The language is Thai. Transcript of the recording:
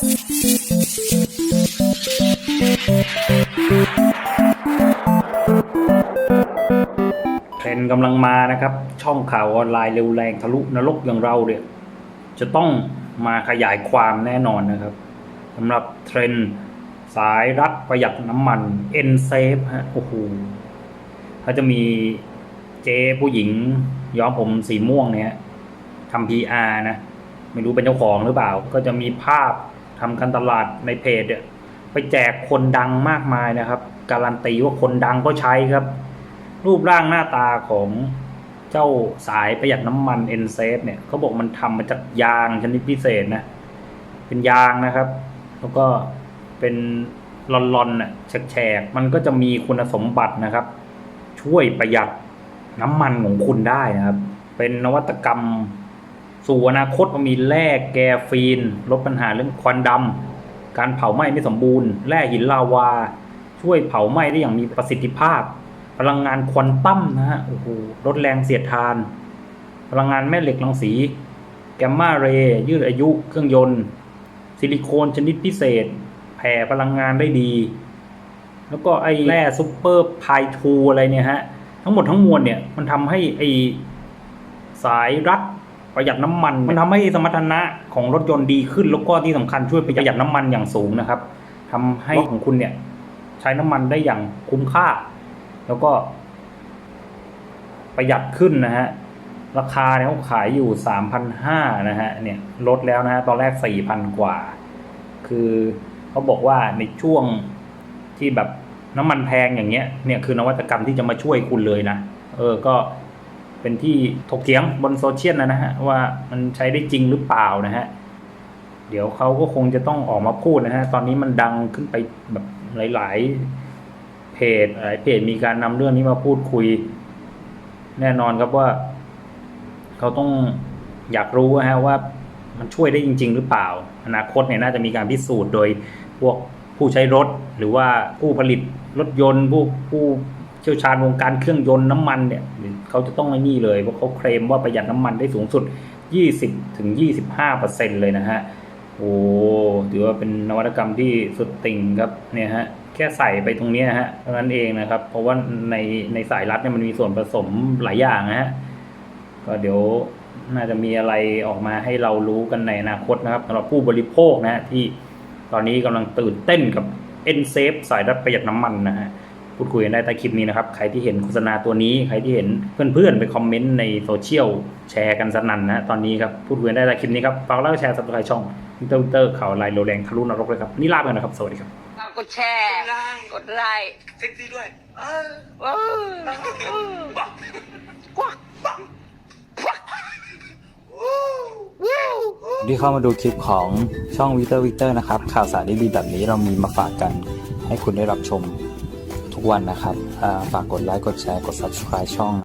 เทรนกำลังมานะครับ ช่องข่าวออนไลน์เร็วแรงทะลุนรกอย่างเราเนี่ยจะต้องมาขยายความแน่นอนนะครับสำหรับเทรนสายรัดประหยัดน้ำมัน N Safe ฮะโอ้โหเขาจะมีเจ๊ผู้หญิง ย้อมผมสีม่วงเนี่ยทำ PR นะ ไม่รู้เป็นเจ้าของหรือเปล่า ก็จะมีภาพ ทำการตลาดในเพจเนี่ยไปแจกคนดังมากมายนะครับ การันตีว่าคนดังก็ใช้ครับ รูปร่างหน้าตาของเจ้าสายประหยัดน้ำมัน n s a f e เนี่ยเขาบอกมันทำมาจากยางชนิดพิเศษนะเป็นยางนะครับ แล้วก็เป็นลอนๆน่ะแฉกๆมันก็จะมีคุณสมบัตินะครับ ช่วยประหยัดน้ำมันของคุณได้นะครับ เป็นนวัตกรรม สู่อนาคตมันมีแร่แกฟีน ลดปัญหาเรื่องควันดำการเผาไหม้ไม่สมบูรณ์ แร่หินลาวา ช่วยเผาไหม้ได้อย่างมีประสิทธิภาพ พลังงานควอนตัมนะฮะโอ้โหลดแรงเสียดทาน พลังงานแม่เหล็กรังสี แกมมาเรย์ยืดอายุเครื่องยนต์ ซิลิโคนชนิดพิเศษ แผ่พลังงานได้ดี แล้วก็ไอ้แร่ซุปเปอร์ไพทูอะไรเนี่ยฮะทั้งหมดทั้งมวลเนี่ยมันทำให้ไอ้สายรัด ประหยัดน้ำมัน มันทำให้สมรรถนะของรถยนต์ดีขึ้น แล้วก็ที่สำคัญช่วยประหยัดน้ำมันอย่างสูงนะครับทำให้รถของคุณเนี่ย ใช้น้ำมันได้อย่างคุ้มค่า แล้วก็ ประหยัดขึ้นนะฮะราคาเนี่ยเขาขายอยู่สามพันห้านะฮะเนี่ยลดแล้วนะฮะตอนแรกสี่พันกว่า คือเขาบอกว่าในช่วงที่แบบน้ำมันแพงอย่างเงี้ยเนี่ยคือนวัตกรรมที่จะมาช่วยคุณเลยนะเออก็ เป็นที่ถกเถียงบนโซเชียลนะฮะว่ามันใช้ได้จริงหรือเปล่านะฮะเดี๋ยวเขาก็คงจะต้องออกมาพูดนะฮะตอนนี้มันดังขึ้นไปแบบหลาย ๆ เพจหลายเพจมีการนำเรื่องนี้มาพูดคุย แน่นอนครับว่า เขาต้องอยากรู้นะฮะว่ามันช่วยได้จริง ๆ หรือเปล่า อนาคตเนี่ยน่าจะมีการพิสูจน์โดยพวกผู้ใช้รถหรือว่าผู้ผลิตรถยนต์ผู้ผู้ เชี่ยวชาญวงการเครื่องยนต์น้ำมันเนี่ยเขาจะต้องไอ้นี่เลยเพราะเขาเคลมว่าประหยัดน้ำมันได้สูงสุด 20ถึง25เปอร์เซ็นเลยนะฮะโอ้ถือว่าเป็นนวัตกรรมที่สุดติ่งครับเนี่ยฮะแค่ใส่ไปตรงเนี้ยฮะเท่านั้นเองนะครับ เพราะว่าในในสายรัดเนี่ยมันมีส่วนผสมหลายอย่างนะฮะก็เดี๋ยวน่าจะมีอะไรออกมาให้เรารู้กันในอนาคตนะครับสำหรับผู้บริโภคนะฮะที่ตอนนี้กำลังตื่นเต้นกับ n s a f e สายรัดประหยัดน้ำมันนะฮะ พูดคุยกันได้ใต้คลิปนี้นะครับ ใครที่เห็นโฆษณาตัวนี้ ใครที่เห็นเพื่อนๆ ไปคอมเมนต์ในโซเชียลแชร์กันสนั่นนะฮะตอนนี้ครับ พูดคุยกันได้ใต้คลิปนี้ครับฝากแล้วก็แชร์สับสไครช่องวิเตอร์วิเตอร์ข่าวไลน์โรแรงทะลุนรกเลยครับนี่ลาไปก่อนนะครับ สวัสดีครับฝากกดแชร์ กดไลค์เซ็กซี่ด้วยเออเออเออบักกวักบักวู้วู้ที่เข้ามาดูคลิปของช่องวิเตอร์วิเตอร์นะครับ ข่าวสารดีๆแบบนี้เรามีมาฝากกันให้คุณได้รับชม ทุกวันนะครับ ฝากกดไลค์ กดแชร์ กด subscribe ช่อง